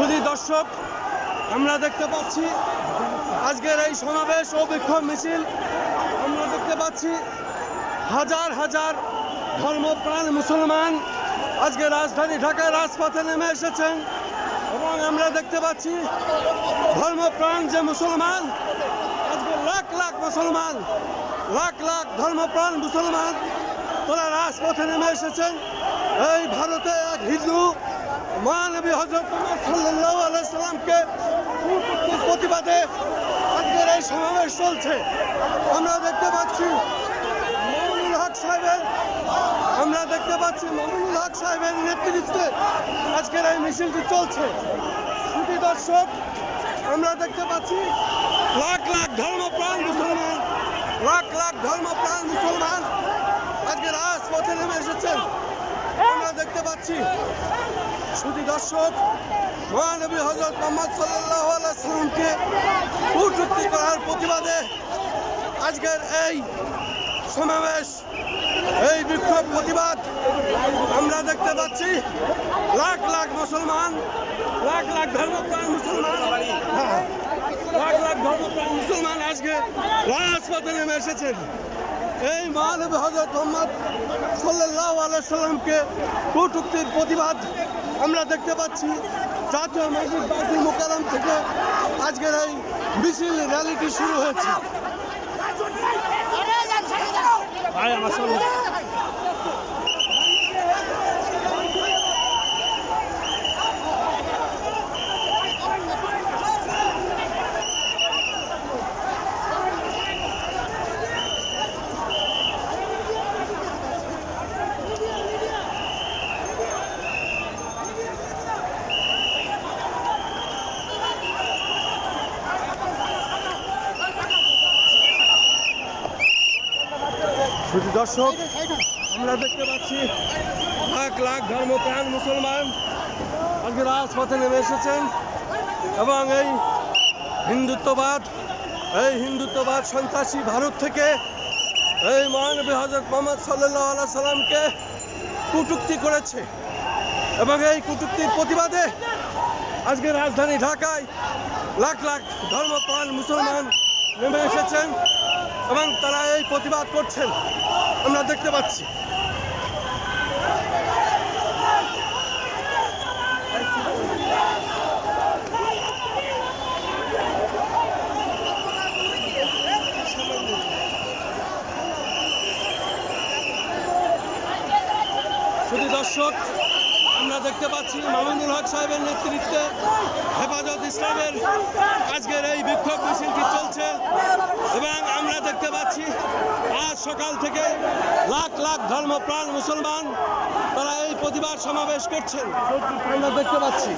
শুধু দর্শক, আমরা দেখতে পাচ্ছি আজকের এই সমাবেশ ও বিক্ষোভ মিছিল। আমরা দেখতে পাচ্ছি হাজার হাজার ধর্মপ্রাণ মুসলমান আজকে রাজধানী ঢাকায় রাজপথে নেমে এসেছেন এবং আমরা দেখতে পাচ্ছি ধর্মপ্রাণ যে মুসলমান, আজকে লাখ লাখ মুসলমান, লাখ লাখ ধর্মপ্রাণ মুসলমান, তারা রাজপথে নেমে এসেছেন। এই ভারতে এক হিন্দু মহানবী হজরত সাল্লাহ আলাইসাল্লামকে প্রতিবাদে আজকের এই সমাবেশ চলছে। আমরা দেখতে পাচ্ছি মামুনুল হক সাহেবের আমরা দেখতে পাচ্ছি মামুনুল হক সাহেবের নেতৃত্বে আজকের এই মিছিলটি চলছে। শুধু দর্শক, আমরা দেখতে পাচ্ছি লাখ লাখ ধর্ম ধর্মপ্রাণ মুসলমান, লাখ লাখ ধর্ম ধর্মপ্রাণ মুসলমান আজকে রাজপথে নেমে এসেছেন। আমরা দেখতে পাচ্ছি শুধু দর্শক মহানবী হজরত মোহাম্মদ সাল্লাহ সাল্লামকে কূটুক্তি করার প্রতিবাদে আজকের এই সমাবেশ এই বিক্ষোভ প্রতিবাদ আমরা দেখতে পাচ্ছি। লাখ লাখ মুসলমান লাখ লাখ ধর্মপ্রাণ মুসলমান হ্যাঁ, লাখ লাখ ধর্মপ্রাণ মুসলমান আজকে রাজপথে নেমে এসেছেন। এই মহানবী হজরত মোহাম্মদ সাল্লাহ আলাইসাল্লামকে কটুক্তির প্রতিবাদ আমরা দেখতে পাচ্ছি জাতীয় মসজিদ বাইতুল মোকালাম থেকে আজকের এই মিছিল র্যালিটি শুরু হয়েছে শুধু দর্শক, আমরা দেখতে পাচ্ছি লাখ লাখ ধর্মপ্রাণ মুসলমান আজকে রাজপথে নেমে এসেছেন এবং এই হিন্দুত্ববাদ এই হিন্দুত্ববাদ সন্ত্রাসী ভারত থেকে এই মহানবী হজরত মোহাম্মদ আল্লাহ সাল্লামকে কুটুক্তি করেছে এবং এই কটুক্তির প্রতিবাদে আজকে রাজধানী ঢাকায় লাখ লাখ ধর্মপ্রাণ মুসলমান নেমে এসেছেন এবং তারা এই প্রতিবাদ করছেন। আমরা দেখতে পাচ্ছি। শুধু দর্শক আমরা দেখতে পাচ্ছি মামুনুল হক সাহেবের নেতৃত্বে হেফাজত ইসলামের আজকের এই বিক্ষোভ মিছিলটি চলছে এবং আমরা দেখতে পাচ্ছি আজ সকাল থেকে লাখ লাখ ধর্মপ্রাণ মুসলমান তারা এই প্রতিবাদ সমাবেশ করছেন। আমরা দেখতে পাচ্ছি।